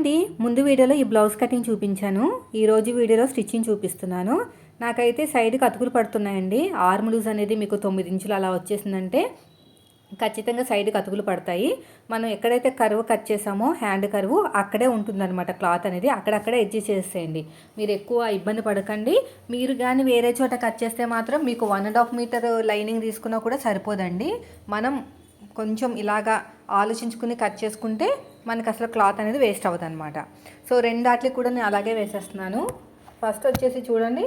అండి ముందు వీడియోలో ఈ బ్లౌజ్ కటింగ్ చూపించాను. ఈరోజు వీడియోలో స్టిచ్చింగ్ చూపిస్తున్నాను. నాకైతే సైడ్కి అతుకులు పడుతున్నాయండి. ఆర్మ్ లూజ్ అనేది మీకు తొమ్మిది ఇంచులు అలా వచ్చేసిందంటే ఖచ్చితంగా సైడ్కి అతుకులు పడతాయి. మనం ఎక్కడైతే కరువు కట్ చేసామో హ్యాండ్ కరువు అక్కడే ఉంటుందన్నమాట క్లాత్ అనేది. అక్కడక్కడే ఎడ్జ్ చేసేయండి. మీరు ఎక్కువ ఇబ్బంది పడకండి. మీరు కానీ వేరే చోట కట్ చేస్తే మాత్రం మీకు one and half metre lining తీసుకున్నా కూడా సరిపోదండి. మనం కొంచెం ఇలాగా ఆలోచించుకుని కట్ చేసుకుంటే మనకి అసలు క్లాత్ అనేది వేస్ట్ అవ్వదు అనమాట సో రెండు ఆటలకి కూడా నేను అలాగే వేసేస్తున్నాను. ఫస్ట్ వచ్చేసి చూడండి.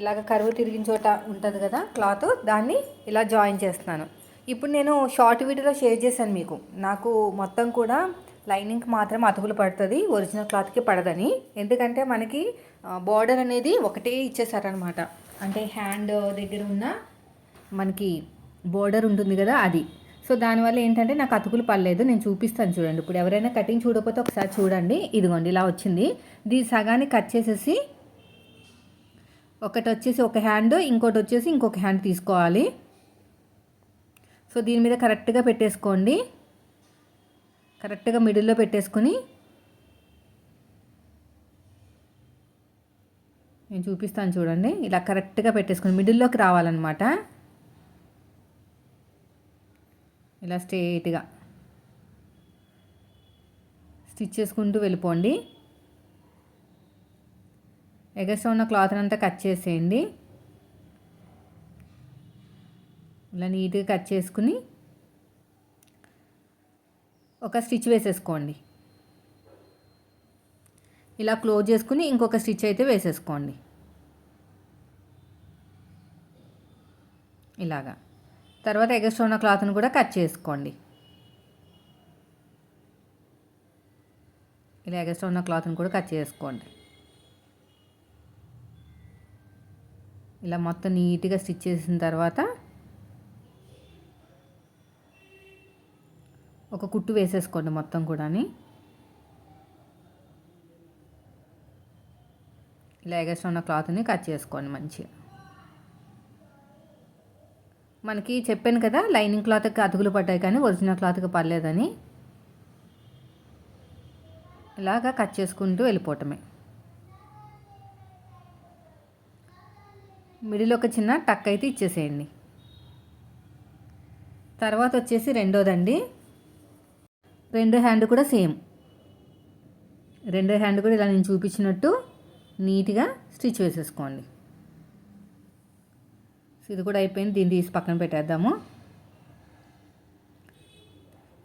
ఇలాగ కరువు తిరిగిన చోట ఉంటుంది కదా క్లాత్ దాన్ని ఇలా జాయిన్ చేస్తున్నాను. ఇప్పుడు నేను షార్ట్ వీడియోలో షేర్ చేశాను మీకు. నాకు మొత్తం కూడా లైనింగ్కి మాత్రం అతుకులు పడుతుంది ఒరిజినల్ క్లాత్కి పడదని. ఎందుకంటే మనకి బార్డర్ అనేది ఒకటే ఇచ్చేసారనమాట అంటే హ్యాండ్ దగ్గర ఉన్న మనకి బోర్డర్ ఉంటుంది కదా అది. సో దానివల్ల ఏంటంటే నాకు అతుకులు పడలేదు నేను చూపిస్తాను చూడండి. ఇప్పుడు ఎవరైనా కటింగ్ చూడకపోతే ఒకసారి చూడండి. ఇదిగోండి ఇలా వచ్చింది. దీని సగాన్ని కట్ చేసేసి ఒకటి వచ్చేసి ఒక హ్యాండ్ ఇంకోటి వచ్చేసి ఇంకొక హ్యాండ్ తీసుకోవాలి. సో దీని మీద కరెక్ట్గా పెట్టేసుకోండి. కరెక్ట్గా మిడిల్లో పెట్టేసుకొని నేను చూపిస్తాను చూడండి. ఇలా కరెక్ట్గా పెట్టేసుకొని మిడిల్లోకి రావాలన్నమాట. ఇలా స్ట్రేట్గా స్టిచ్ చేసుకుంటూ వెళ్ళిపోండి. ఎగస్ట్రా ఉన్న క్లాత్ అంతా కట్ చేసేయండి. ఇలా నీట్గా కట్ చేసుకుని ఒక స్టిచ్ వేసేసుకోండి. ఇలా క్లోజ్ చేసుకుని ఇంకొక స్టిచ్ అయితే వేసేసుకోండి. ఇలాగా. తర్వాత ఎగస్ట్రా ఉన్న క్లాత్ని కూడా కట్ చేసుకోండి. ఇలా ఎగస్ట్రా ఉన్న క్లాత్ని కూడా కట్ చేసుకోండి. ఇలా మొత్తం నీట్గా స్టిచ్ చేసిన తర్వాత ఒక కుట్టు వేసేసుకోండి మొత్తం కూడాని. ఇలా ఎగస్ట్రా ఉన్న క్లాత్ని కట్ చేసుకోండి మంచిగా. మనకి చెప్పాను కదా లైనింగ్ క్లాత్కి అతుకులు పడ్డాయి కానీ ఒరిజినల్ క్లాత్కి పర్లేదని ఇలాగా కట్ చేసుకుంటూ వెళ్ళిపోవటమే. మిడిల్ ఒక చిన్న టక్ అయితే ఇచ్చేసేయండి. తర్వాత వచ్చేసి రెండోదండి. రెండో హ్యాండ్ కూడా సేమ్. రెండో హ్యాండ్ కూడా ఇలా నేను చూపించినట్టు నీట్గా స్టిచ్ వేసేసుకోండి. ఇది కూడా అయిపోయింది. దీన్ని తీసి పక్కన పెట్టేద్దాము.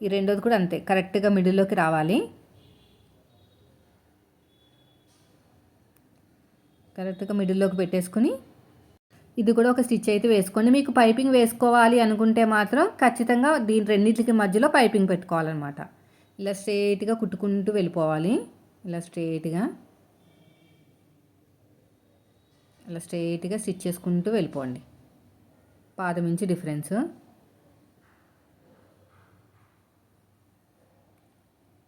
ఈ రెండోది కూడా అంతే. కరెక్ట్గా మిడిల్లోకి రావాలి. కరెక్ట్గా మిడిల్లోకి పెట్టేసుకుని ఇది కూడా ఒక స్టిచ్ అయితే వేసుకోండి. మీకు పైపింగ్ వేసుకోవాలి అనుకుంటే మాత్రం ఖచ్చితంగా దీని రెండింటికి మధ్యలో పైపింగ్ పెట్టుకోవాలన్నమాట. ఇలా స్ట్రేట్గా కుట్టుకుంటూ వెళ్ళిపోవాలి. ఇలా స్ట్రేట్గా ఇలా స్ట్రేట్గా స్టిచ్ చేసుకుంటూ వెళ్ళిపోండి. పాదం ఇంచు డిఫరెన్స్.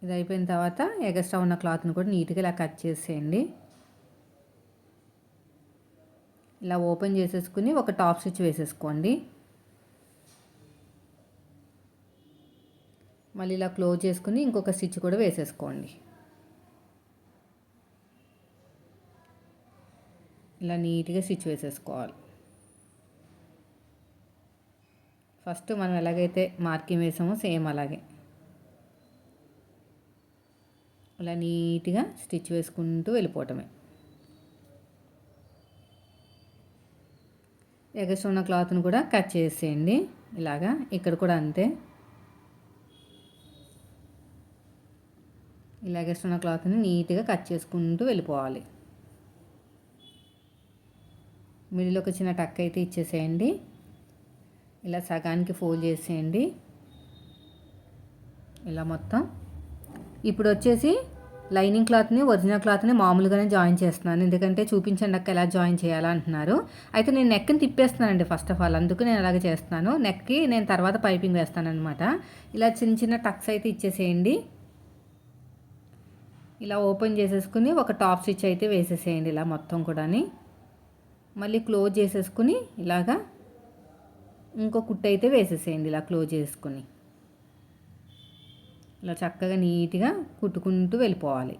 ఇది అయిపోయిన తర్వాత ఎగస్ట్రా ఉన్న క్లాత్ని కూడా నీట్గా ఇలా కట్ చేసేయండి. ఇలా ఓపెన్ చేసేసుకుని ఒక టాప్ స్టిచ్ వేసేసుకోండి. మళ్ళీ ఇలా క్లోజ్ చేసుకుని ఇంకొక స్టిచ్ కూడా వేసేసుకోండి. ఇలా నీట్గా స్టిచ్ వేసేసుకోవాలి. ఫస్ట్ మనం ఎలాగైతే మార్కింగ్ వేసామో సేమ్ అలాగే. అలా నీట్గా స్టిచ్ వేసుకుంటూ వెళ్ళిపోవటమే. ఎగస్ట్రా ఉన్న క్లాత్ని కూడా కట్ చేసేయండి. ఇలాగా ఇక్కడ కూడా అంతే. ఇలా ఎగస్ట్రా ఉన్న క్లాత్ని నీట్గా కట్ చేసుకుంటూ వెళ్ళిపోవాలి. మిడిల్ ఒక చిన్న టక్ అయితే ఇచ్చేసేయండి. ఇలా సగానికి ఫోల్డ్ చేసేయండి. ఇలా మొత్తం. ఇప్పుడు వచ్చేసి లైనింగ్ క్లాత్ని ఒరిజినల్ క్లాత్ని మామూలుగానే జాయిన్ చేస్తున్నాను. ఎందుకంటే చూపించండి అక్క ఎలా జాయిన్ చేయాలా అంటున్నారు. అయితే నేను నెక్ని తిప్పేస్తున్నానండి ఫస్ట్ ఆఫ్ ఆల్ అందుకు నేను అలాగే చేస్తున్నాను. నెక్కి నేను తర్వాత పైపింగ్ వేస్తాను అనమాట ఇలా చిన్న చిన్న టక్స్ అయితే ఇచ్చేసేయండి. ఇలా ఓపెన్ చేసేసుకుని ఒక టాప్ స్టిచ్ అయితే వేసేసేయండి ఇలా మొత్తం కూడాని. మళ్ళీ క్లోజ్ చేసేసుకుని ఇలాగా ఇంకో కుట్టు అయితే వేసేసేయండి ఇలా క్లోజ్ చేసుకుని. ఇలా చక్కగా నీట్గా కుట్టుకుంటూ వెళ్ళిపోవాలి.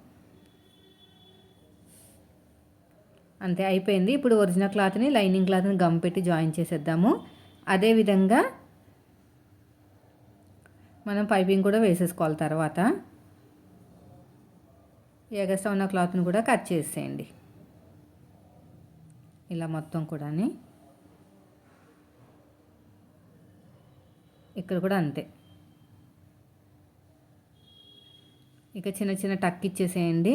అంతే అయిపోయింది. ఇప్పుడు ఒరిజినల్ క్లాత్ని లైనింగ్ క్లాత్ని గమ్ పెట్టి జాయిన్ చేసేద్దాము. అదేవిధంగా మనం పైపింగ్ కూడా వేసేసుకోవాలి తర్వాత. ఎగస్ట్రా ఉన్న క్లాత్ని కూడా కట్ చేసేయండి. ఇలా మొత్తం కూడా ఇక్కడ కూడా అంతే. ఇక చిన్న చిన్న టక్ ఇచ్చేసేయండి.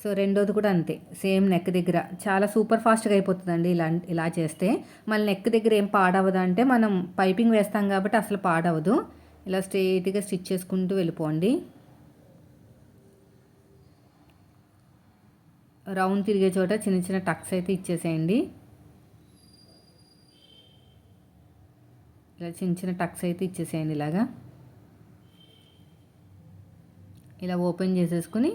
సో రెండోది కూడా అంతే సేమ్ నెక్ దగ్గర. చాలా సూపర్ ఫాస్ట్గా అయిపోతుందండి ఇలా ఇలా చేస్తే. మళ్ళీ నెక్ దగ్గర ఏం పాడవదు అంటే మనం పైపింగ్ వేస్తాం కాబట్టి అసలు పాడవదు. ఇలా స్ట్రైట్గా స్టిచ్ చేసుకుంటూ వెళ్ళిపోండి. రౌండ్ తిరిగే చోట చిన్న చిన్న టక్స్ అయితే ఇచ్చేసేయండి. ఇలా చిన్న చిన్న టక్స్ అయితే ఇచ్చేసేయండి ఇలాగా. ఇలా ఓపెన్ చేసేసుకుని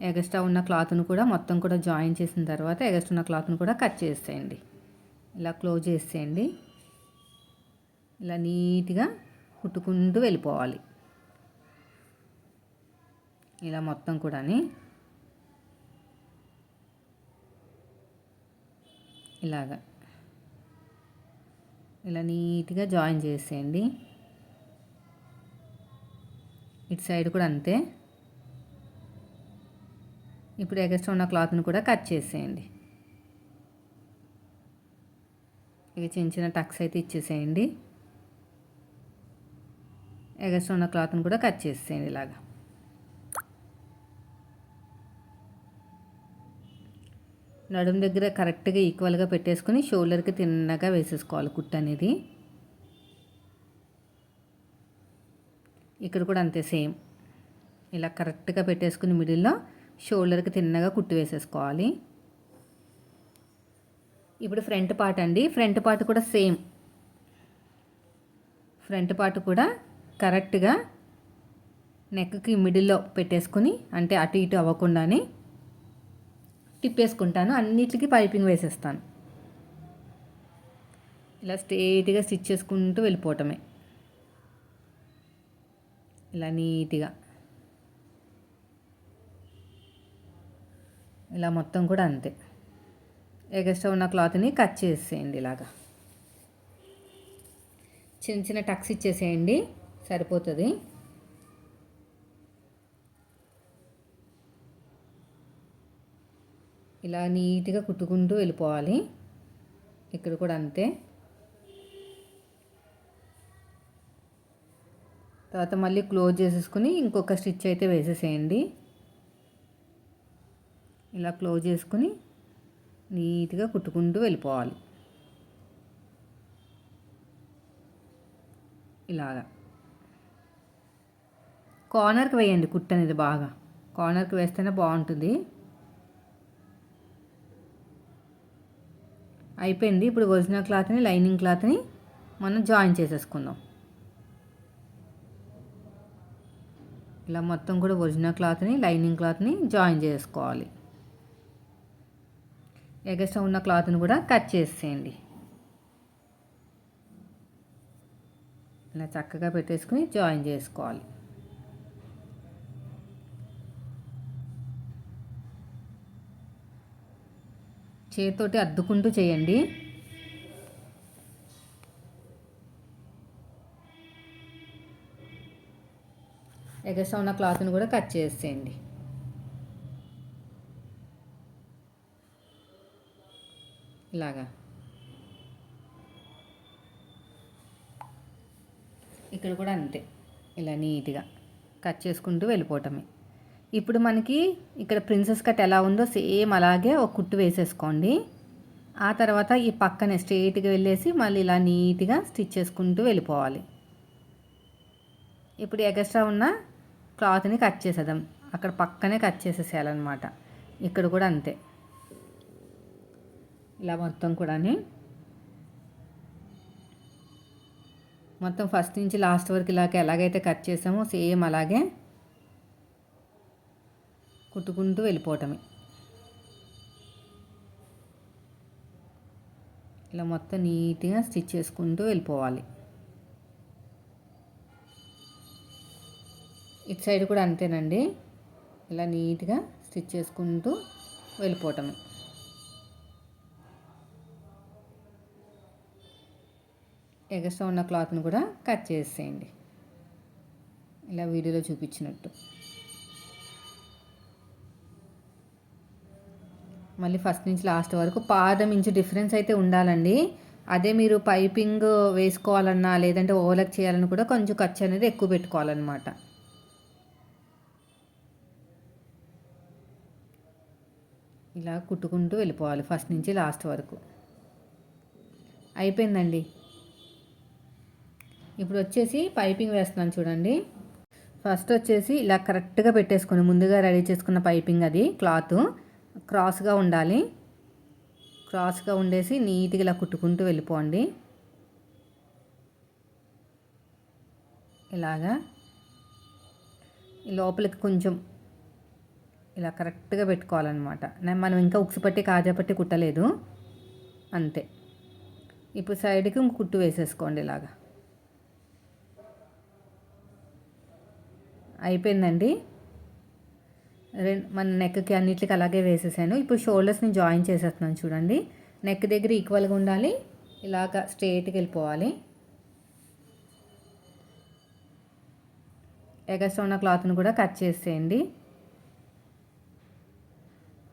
ఎగస్ట్రా ఉన్న క్లాత్ను కూడా మొత్తం కూడా జాయిన్ చేసిన తర్వాత ఎగస్ట్రా ఉన్న క్లాత్ను కూడా కట్ చేసేయండి. ఇలా క్లోజ్ చేసేయండి. ఇలా నీట్గా కుట్టుకుంటూ వెళ్ళిపోవాలి. ఇలా మొత్తం కూడాని. ఇలాగా. ఇలా నీట్గా జాయిన్ చేసేయండి. ఇటు సైడ్ కూడా అంతే. ఇప్పుడు ఎగస్ట్రా ఉన్న క్లాత్ని కూడా కట్ చేసేయండి. ఇక చిన్న చిన్న టక్స్ అయితే ఇచ్చేసేయండి. ఎగస్ట్రా ఉన్న క్లాత్ని కూడా కట్ చేసేయండి ఇలాగా. నడుము దగ్గర కరెక్ట్గా ఈక్వల్గా పెట్టేసుకుని షోల్డర్కి తిన్నగా వేసేసుకోవాలి కుట్టు అనేది. ఇక్కడ కూడా అంతే సేమ్. ఇలా కరెక్ట్గా పెట్టేసుకుని మిడిల్లో షోల్డర్కి తిన్నగా కుట్టు వేసేసుకోవాలి. ఇప్పుడు ఫ్రంట్ పార్ట్ అండి. ఫ్రంట్ పార్ట్ కూడా సేమ్. ఫ్రంట్ పార్ట్ కూడా కరెక్ట్గా నెక్కి మిడిల్లో పెట్టేసుకుని అంటే అటు ఇటు అవ్వకుండానే తిప్పేసుకుంటాను. అన్నిటికీ పైపింగ్ వేసేస్తాను. ఇలా స్ట్రేట్గా స్టిచ్ చేసుకుంటూ వెళ్ళిపోవటమే. ఇలా నీట్గా. ఇలా మొత్తం కూడా అంతే. ఎగస్ట్రా ఉన్న క్లాత్ని కట్ చేసేయండి ఇలాగా. చిన్న చిన్న టక్స్ ఇచ్చేసేయండి. సరిపోతుంది. ఇలా నీట్గా కుట్టుకుంటూ వెళ్ళిపోవాలి. ఇక్కడ కూడా అంతే. తర్వాత మళ్ళీ క్లోజ్ చేసేసుకుని ఇంకొక స్టిచ్ అయితే వేసేసేయండి. ఇలా క్లోజ్ చేసుకుని నీట్గా కుట్టుకుంటూ వెళ్ళిపోవాలి. ఇలాగా. కార్నర్కి వేయండి కుట్టు అనేది బాగా. కార్నర్కి వేస్తేనే బాగుంటుంది. అయిపోయింది. ఇప్పుడు ఒరిజినల్ క్లాత్ని లైనింగ్ క్లాత్ని మనం జాయిన్ చేసేసుకుందాం. ఇలా మొత్తం కూడా ఒరిజినల్ క్లాత్ని లైనింగ్ క్లాత్ని జాయిన్ చేసుకోవాలి. ఎగస్ట్రా ఉన్న క్లాత్ని కూడా కట్ చేసేయండి. ఇలా చక్కగా పెట్టేసుకుని జాయిన్ చేసుకోవాలి. చేతితోటి అద్దుకుంటూ చేయండి. ఎగస్ట్రా ఉన్న క్లాత్ని కూడా కట్ చేసేయండి. ఇలాగా. ఇక్కడ కూడా అంతే. ఇలా నీట్గా కట్ చేసుకుంటూ వెళ్ళిపోవటమే. ఇప్పుడు మనకి ఇక్కడ ప్రిన్సెస్ కట్ ఎలా ఉందో సేమ్ అలాగే ఒక కుట్టు వేసేసుకోండి. ఆ తర్వాత ఈ పక్కనే స్ట్రేట్గా వెళ్ళేసి మళ్ళీ ఇలా నీట్గా స్టిచ్ చేసుకుంటూ వెళ్ళిపోవాలి. ఇప్పుడు ఎగస్ట్రా ఉన్న క్లాత్ని కట్ చేసేద్దాం. అక్కడ పక్కనే కట్ చేసేసేయాలన్నమాట. ఇక్కడ కూడా అంతే. ఇలా మొత్తం కూడా మొత్తం ఫస్ట్ నుంచి లాస్ట్ వరకు ఇలాగ ఎలాగైతే కట్ చేసామో సేమ్ అలాగే కుట్టుకుంటూ వెళ్ళిపోవటమే. ఇలా మొత్తం నీట్గా స్టిచ్ చేసుకుంటూ వెళ్ళిపోవాలి. ఇటు సైడ్ కూడా అంతేనండి. ఇలా నీట్గా స్టిచ్ చేసుకుంటూ వెళ్ళిపోవటమే. ఎగస్ట్రా ఉన్న క్లాత్ని కూడా కట్ చేసేయండి. ఇలా వీడియోలో చూపించినట్టు. మళ్ళీ ఫస్ట్ నుంచి లాస్ట్ వరకు పాదం ఇంచు డిఫరెన్స్ అయితే ఉండాలండి. అదే మీరు పైపింగ్ వేసుకోవాలన్నా లేదంటే ఓవర్లక్ చేయాలన్నా కూడా కొంచెం ఖర్చు అనేది ఎక్కువ పెట్టుకోవాలన్నమాట. ఇలా కుట్టుకుంటూ వెళ్ళిపోవాలి ఫస్ట్ నుంచి లాస్ట్ వరకు. అయిపోయిందండి. ఇప్పుడు వచ్చేసి పైపింగ్ వేస్తున్నాను చూడండి. ఫస్ట్ వచ్చేసి ఇలా కరెక్ట్గా పెట్టేసుకుని ముందుగా రెడీ చేసుకున్న పైపింగ్ అది క్లాత్ క్రాస్గా ఉండాలి. క్రాస్గా ఉండేసి నీట్గా ఇలా కుట్టుకుంటూ వెళ్ళిపోండి. ఇలాగా. లోపలికి కొంచెం ఇలా కరెక్ట్గా పెట్టుకోవాలన్నమాట. మనం ఇంకా ఉక్సు పట్టి కాజా పట్టి కుట్టలేదు. అంతే. ఇప్పుడు సైడ్కి ఇంక కుట్టు వేసేసుకోండి ఇలాగా. అయిపోయిందండి? మన నెక్కి అన్నిటికి అలాగే వేసేసాను. ఇప్పుడు షోల్డర్స్ని జాయిన్ చేసేస్తున్నాను చూడండి. నెక్ దగ్గర ఈక్వల్గా ఉండాలి. ఇలాగ స్ట్రేట్కి వెళ్ళిపోవాలి. ఎగస్ట్రా ఉన్న క్లాత్ని కూడా కట్ చేసేయండి.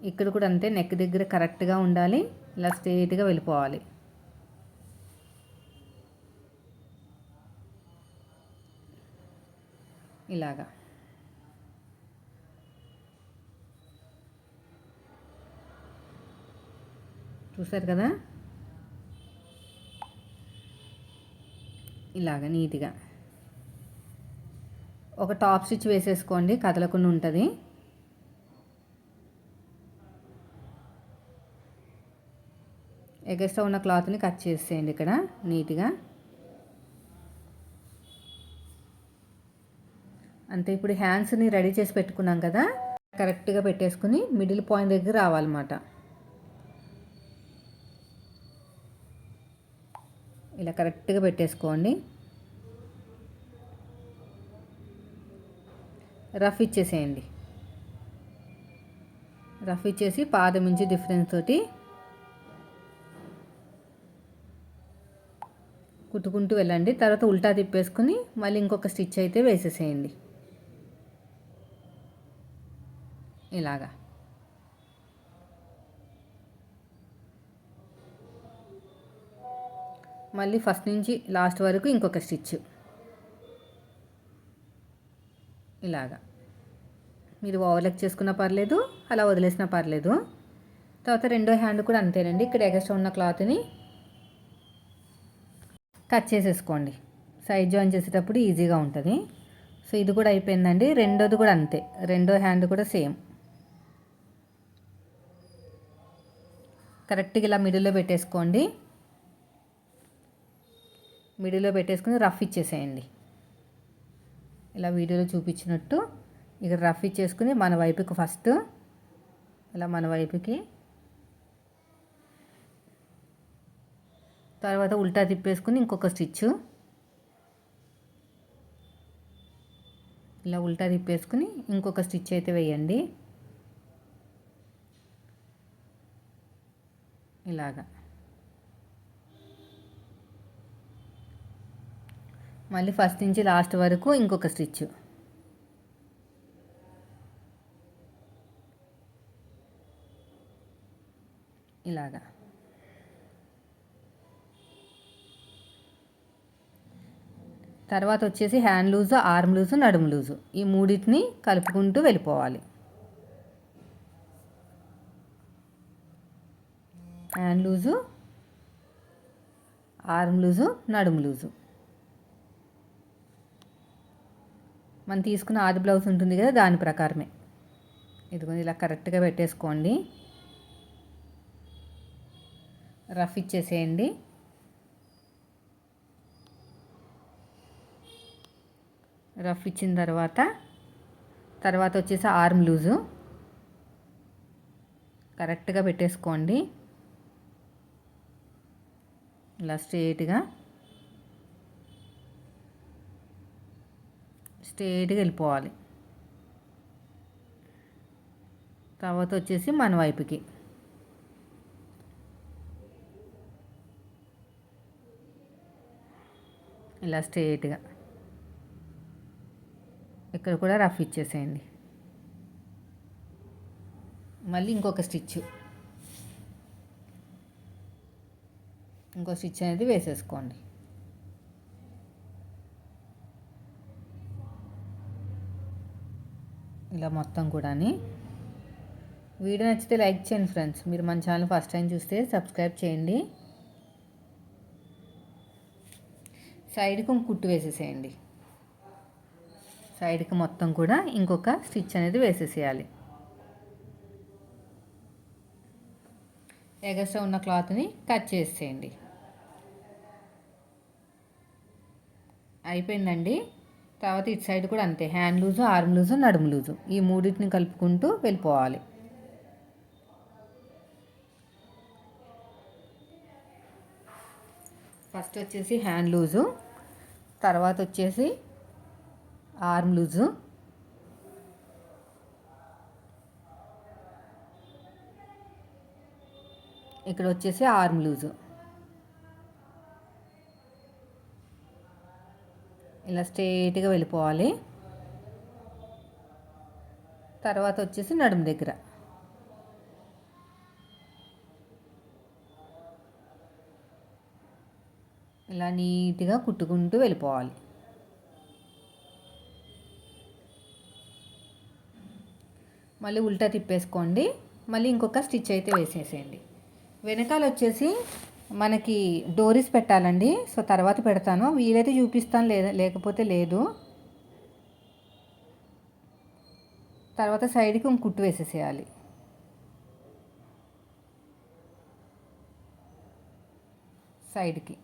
ఇక్కడ కూడా అంతే నెక్ దగ్గర కరెక్ట్గా ఉండాలి. ఇలా స్ట్రేట్గా వెళ్ళిపోవాలి. ఇలాగా. చూసారు కదా? ఇలాగ నీట్గా. ఒక టాప్ స్టిచ్ వేసేసుకోండి కదలకుండా ఉంటుంది. ఎగస్ట్రా ఉన్న క్లాత్ని కట్ చేసేయండి ఇక్కడ నీట్గా. అంతే ఇప్పుడు హ్యాండ్స్ని రెడీ చేసి పెట్టుకున్నాం కదా కరెక్ట్గా పెట్టేసుకుని మిడిల్ పాయింట్ దగ్గర రావాలన్నమాట. ఇలా కరెక్ట్గా పెట్టేసుకోండి. రఫ్ ఇచ్చేసేయండి. రఫ్ ఇచ్చేసి పాదం నుంచి డిఫరెన్స్ తోటి కుట్టుకుంటూ వెళ్ళండి. తర్వాత ఉల్టా తిప్పేసుకుని మళ్ళీ ఇంకొక స్టిచ్ అయితే వేసేసేయండి. ఇలాగా. మళ్ళీ ఫస్ట్ నుంచి లాస్ట్ వరకు ఇంకొక స్టిచ్. ఇలాగా. మీరు ఓవర్లెక్ చేసుకున్నా పర్లేదు అలా వదిలేసినా పర్లేదు. తర్వాత రెండో హ్యాండ్ కూడా అంతేనండి. ఇక్కడ ఎగస్ట్రా ఉన్న క్లాత్ని కట్ చేసేసుకోండి. సైడ్ జాయిన్ చేసేటప్పుడు ఈజీగా ఉంటుంది. సో ఇది కూడా అయిపోయిందండి. రెండోది కూడా అంతే. రెండో హ్యాండ్ కూడా సేమ్. కరెక్ట్గా ఇలా మిడిల్లో పెట్టేసుకోండి. మిడిల్లో పెట్టేసుకుని రఫ్ ఇచ్చేసేయండి. ఇలా వీడియోలో చూపించినట్టు ఇక్కడ రఫ్ ఇచ్చేసుకుని మన వైపుకి ఫస్ట్ ఇలా మన వైపుకి తర్వాత ఉల్టా తిప్పేసుకుని ఇంకొక స్టిచ్ ఇలా ఉల్టా తిప్పేసుకుని ఇంకొక స్టిచ్ అయితే వేయండి. ఇలాగా. మళ్ళీ ఫస్ట్ నుంచి లాస్ట్ వరకు ఇంకొక స్టిచ్ ఇలాగా. తర్వాత వచ్చేసి హ్యాండ్ లూజు ఆర్మ్ లూజు నడుము లూజు ఈ మూడింటిని కలుపుకుంటూ వెళ్ళిపోవాలి. హ్యాండ్ లూజు ఆర్మ్ లూజు నడుము లూజు మనం తీసుకున్న ఆది బ్లౌజ్ ఉంటుంది కదా దాని ప్రకారమే. ఇదిగో ఇలా కరెక్ట్గా పెట్టేసుకోండి. రఫ్ ఇచ్చేసేయండి. రఫ్ ఇచ్చిన తర్వాత తర్వాత వచ్చేసి ఆర్మ్ లూజు. కరెక్ట్గా పెట్టేసుకోండి. ఇలా స్ట్రేట్గా స్ట్రేట్గా వెళ్ళిపోవాలి. తర్వాత వచ్చేసి మన వైపుకి. ఇలా స్ట్రేట్గా. ఇక్కడ కూడా రఫ్ ఇచ్చేసేయండి. మళ్ళీ ఇంకొక స్టిచ్. ఇంకో స్టిచ్ అనేది వేసేసుకోండి. ఇలా మొత్తం కూడాని. వీడియో నచ్చితే లైక్ చేయండి ఫ్రెండ్స్. మీరు మన ఛానల్ ఫస్ట్ టైం చూస్తే సబ్స్క్రైబ్ చేయండి. సైడ్కి కుట్టు వేసేసేయండి. సైడ్కి మొత్తం కూడా ఇంకొక స్టిచ్ అనేది వేసేసేయాలి. ఎగస్ట్రా ఉన్న క్లాత్ని కట్ చేసేయండి. అయిపోయిందండి. తర్వాత ఇటు సైడ్ కూడా అంతే. హ్యాండ్ లూజు ఆర్మ్ లూజు నడుము లూజు. ఈ మూడింటిని కలుపుకుంటూ వెళ్ళిపోవాలి. ఫస్ట్ వచ్చేసి హ్యాండ్ లూజు తర్వాత వచ్చేసి ఆర్మ్ లూజు. ఇక్కడ వచ్చేసి ఆర్మ్ లూజు. ఇలా స్ట్రైట్గా వెళ్ళిపోవాలి. తర్వాత వచ్చేసి నడుము దగ్గర. ఇలా నీట్గా కుట్టుకుంటూ వెళ్ళిపోవాలి. మళ్ళీ ఉల్టా తిప్పేసుకోండి. మళ్ళీ ఇంకొక స్టిచ్ అయితే వేసేసేయండి. వెనకాల వచ్చేసి మనకి డోరీస్ పెట్టాలండి. సో తర్వాత పెడతాను. వీలైతే చూపిస్తాను. లేదా లేకపోతే లేదు. తర్వాత సైడ్కి ఇంక కుట్టు వేసేసేయాలి. సైడ్కి.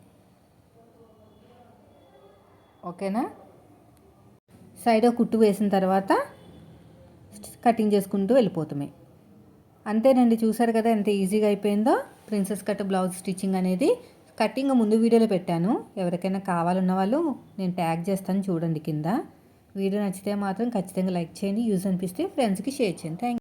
ఓకేనా? సైడ్ కుట్టు వేసిన తర్వాత కటింగ్ చేసుకుంటూ వెళ్ళిపోతామే. అంతేనండి. చూసారు కదా ఎంత ఈజీగా అయిపోయిందో? ప్రిన్సెస్ కట్ బ్లౌజ్ స్టిచ్చింగ్ అనేది కటింగ్ ముందు వీడియోలో పెట్టాను. ఎవరికైనా కావాలన్న వాళ్ళు నేను ట్యాగ్ చేస్తాను చూడండి కింద. వీడియో నచ్చితే మాత్రం ఖచ్చితంగా లైక్ చేయండి. యూజ్ అనిపిస్తే ఫ్రెండ్స్కి షేర్ చేయండి. థ్యాంక్